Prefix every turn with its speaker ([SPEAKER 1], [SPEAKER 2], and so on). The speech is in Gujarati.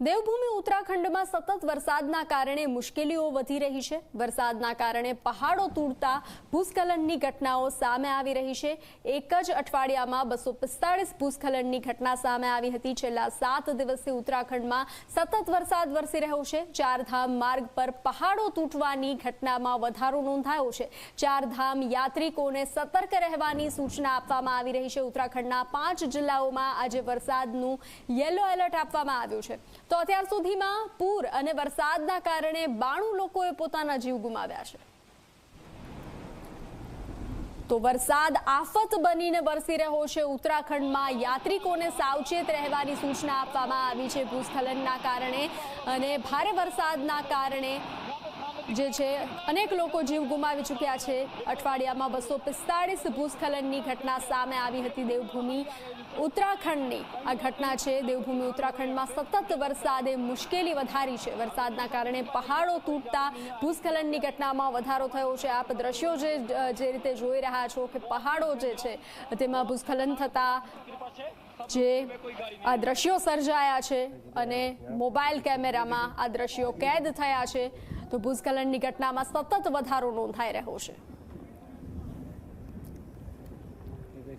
[SPEAKER 1] દેવભૂમિ ઉત્તરાખંડમાં સતત વરસાદના કારણે મુશ્કેલીઓ વધી રહી છે. વરસાદના કારણે પહાડો તૂટતા ભૂસ્ખલનની ઘટનાઓ સામે આવી રહી છે. એક જ અઠવાડિયામાં બસો પિસ્તાળીસ ભૂસ્ખલનની ઘટના સામે આવી હતી. છેલ્લા સાત દિવસથી ઉત્તરાખંડમાં સતત વરસાદ વરસી રહ્યો છે. ચારધામ માર્ગ પર પહાડો તૂટવાની ઘટનામાં વધારો નોંધાયો છે. ચારધામ યાત્રિકોને સતર્ક રહેવાની સૂચના આપવામાં આવી રહી છે. ઉત્તરાખંડના પાંચ જિલ્લાઓમાં આજે વરસાદનું યલો એલર્ટ આપવામાં આવ્યું છે. તો અત્યાર સુધીમાં પૂર અને વરસાદના કારણે બાણું લોકોએ પોતાના જીવ ગુમાવ્યા છે. તો વરસાદ આફત બનીને વરસી રહ્યો છે. ઉત્તરાખંડમાં યાત્રિકોને સાવચેત રહેવાની સૂચના આપવામાં આવી છે. ભૂસ્ખલનના કારણે અને ભારે વરસાદના કારણે જે છે, અનેક લોકો જીવ ગુમાવી ચૂક્યા છે. અઠવાડિયામાં બસો પિસ્તાળીસ ભૂસ્ખલનની ઘટના સામે આવી હતી દેવભૂમિ ઉત્તરાખંડની. આ ઘટના છે, દેવભૂમિ ઉત્તરાખંડમાં સતત વરસાદે મુશ્કેલી વધારી છે. વરસાદના કારણે પહાડો તૂટતા ભૂસ્ખલનની ઘટનામાં વધારો થયો છે. આપ દ્રશ્યો જે જે રીતે જોઈ રહ્યા છો કે પહાડો જે છે, તેમાં ભૂસ્ખલન થતા જે આ દ્રશ્યો સર્જાયા છે અને મોબાઈલ કેમેરામાં આ દ્રશ્યો કેદ થયા છે. તો ભૂસ્ખલનની ઘટનામાં સતત વધારો નોંધાઈ રહ્યો છે.